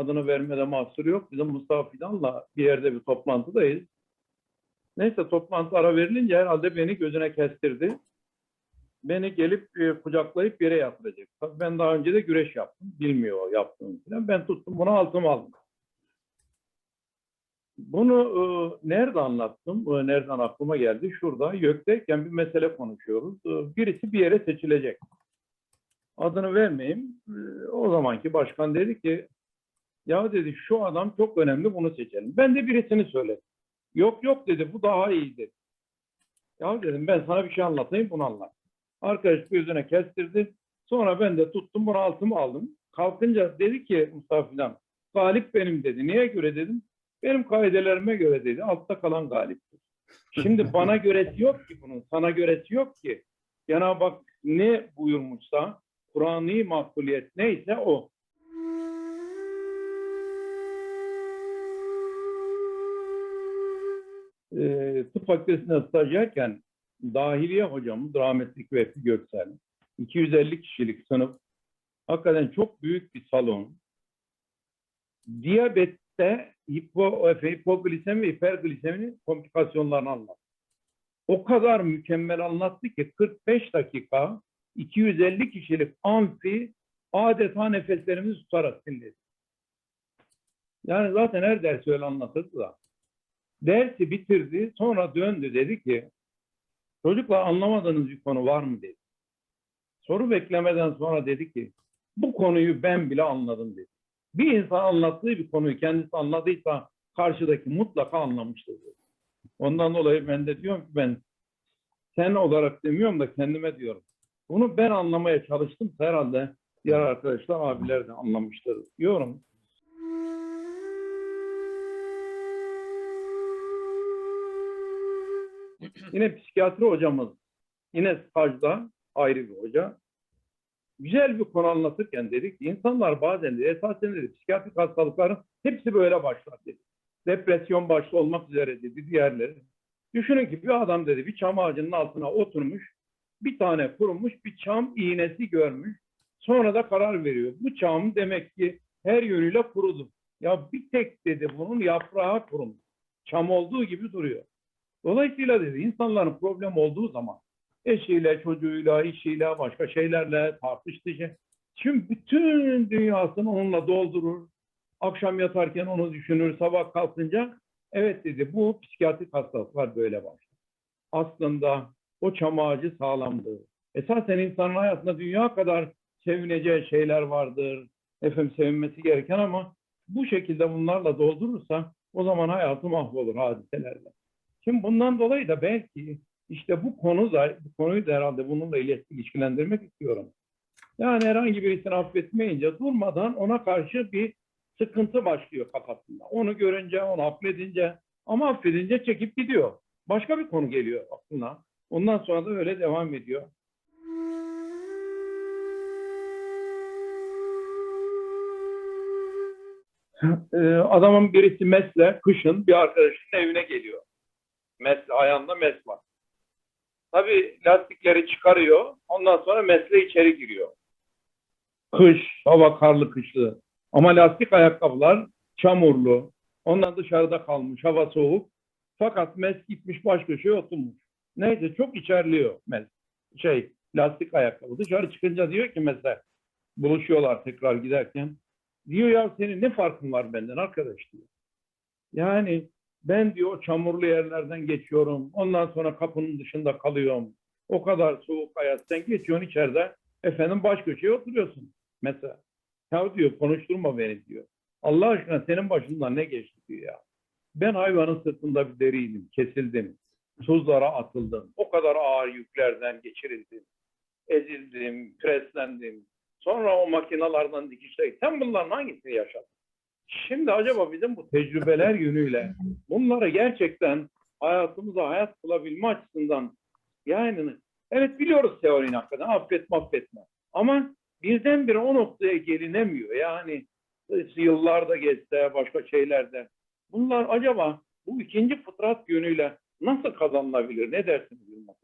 Adını vermede mahsur yok. Bizim Mustafa Fidan'la bir yerde bir toplantıdayız. Neyse toplantı ara verilince herhalde beni gözüne kestirdi. Beni gelip e, kucaklayıp yere yatıracak. Ben daha önce de güreş yaptım. Bilmiyor o yaptığımı falan. Ben tuttum bunu altıma aldım. Bunu e, nerede anlattım? E, nereden aklıma geldi? Şurada YÖK'teyken bir mesele konuşuyoruz. E, birisi bir yere seçilecek. Adını vermeyeyim. E, o zamanki başkan dedi ki ya dedi şu adam çok önemli bunu seçelim. Ben de birisini söyledim. Yok yok dedi bu daha iyi dedi. Ya dedim ben sana bir şey anlatayım bunu anlat. Arkadaş gözüne kestirdi. Sonra ben de tuttum bunu altıma aldım. Kalkınca dedi ki Mustafa Fidan galip benim dedi. Niye göre dedim. Benim kaidelerime göre dedi. Altta kalan galiptir. Şimdi bana göresi yok ki bunun. Sana göresi yok ki. Cenab-ı Hak ne buyurmuşsa Kur'an'ı makbuliyet neyse o. e, tıp fakültesinde stajyerken dahiliye hocamız rahmetli Vehbi Göksel 250 kişilik sınıf hakikaten çok büyük bir salon. Diyabette hipo, hipoglisemi ve hipergliseminin komplikasyonlarını anlattı. O kadar mükemmel anlattı ki 45 dakika 250 kişilik amfi adeta nefeslerimizi tutarak dinledi. Yani zaten her ders öyle anlatırdı da. Dersi bitirdi, sonra döndü dedi ki, çocuklar anlamadığınız bir konu var mı dedi. Soru beklemeden sonra dedi ki, bu konuyu ben bile anladım dedi. Bir insan anlattığı bir konuyu kendisi anladıysa karşıdaki mutlaka anlamıştır dedi. Ondan dolayı ben de diyorum ki ben sen olarak demiyorum da kendime diyorum. Bunu ben anlamaya çalıştım herhalde diğer arkadaşlar abiler de anlamıştır diyorum. Yine psikiyatri hocamız, yine stajda ayrı bir hoca. Güzel bir konu anlatırken dedik ki insanlar bazen de esasen dedi psikiyatrik hastalıkların hepsi böyle başlar dedi. Depresyon başta olmak üzere dedi diğerleri. Düşünün ki bir adam dedi bir çam ağacının altına oturmuş, bir tane kurumuş bir çam iğnesi görmüş. Sonra da karar veriyor. Bu çam demek ki her yönüyle kurudu. Ya bir tek dedi bunun yaprağı kurumuş. Çam olduğu gibi duruyor. Dolayısıyla dedi insanların problem olduğu zaman eşiyle, çocuğuyla, işiyle, başka şeylerle tartıştığı şey. Şimdi bütün dünyasını onunla doldurur. Akşam yatarken onu düşünür, sabah kalkınca evet dedi bu psikiyatrik hastalıklar böyle başlar. Aslında o çam ağacı sağlamdı. Esasen insanın hayatında dünya kadar sevineceği şeyler vardır. Efendim sevinmesi gereken ama bu şekilde bunlarla doldurursa o zaman hayatı mahvolur hadiselerle. Şimdi bundan dolayı da belki işte bu konu da bu konuyu da herhalde bununla ilişkilendirmek istiyorum. Yani herhangi birisini affetmeyince durmadan ona karşı bir sıkıntı başlıyor kafasında. Onu görünce, onu affedince ama affedince çekip gidiyor. Başka bir konu geliyor aklına. Ondan sonra da öyle devam ediyor. Ee, adamın birisi mesle kışın bir arkadaşının evine geliyor. Mesle, ayağında mes var. Tabii lastikleri çıkarıyor. Ondan sonra mesle içeri giriyor. Kış, hava karlı kışlı. Ama lastik ayakkabılar çamurlu. Ondan dışarıda kalmış, hava soğuk. Fakat mes gitmiş baş köşeye oturmuş. Neyse çok içerliyor mes. Şey, lastik ayakkabı. Dışarı çıkınca diyor ki mesela, buluşuyorlar tekrar giderken. Diyor ya senin ne farkın var benden arkadaş diyor. Yani ben diyor çamurlu yerlerden geçiyorum. Ondan sonra kapının dışında kalıyorum. O kadar soğuk hayat. Geçiyorsun içeride. Efendim baş köşeye oturuyorsun mesela. Ya diyor konuşturma beni diyor. Allah aşkına senin başından ne geçti diyor ya. Ben hayvanın sırtında bir deriydim. Kesildim. Tuzlara atıldım. O kadar ağır yüklerden geçirildim. Ezildim, preslendim. Sonra o makinalardan dikişler. Sen bunların hangisini yaşadın? Şimdi acaba bizim bu tecrübeler yönüyle bunları gerçekten hayatımıza hayat kılabilme açısından yani evet biliyoruz teorinin hakikaten affetme affetme ama birdenbire o noktaya gelinemiyor. Yani yıllar da geçse başka şeylerde. Bunlar acaba bu ikinci fıtrat yönüyle nasıl kazanılabilir? Ne dersiniz Yılmaz?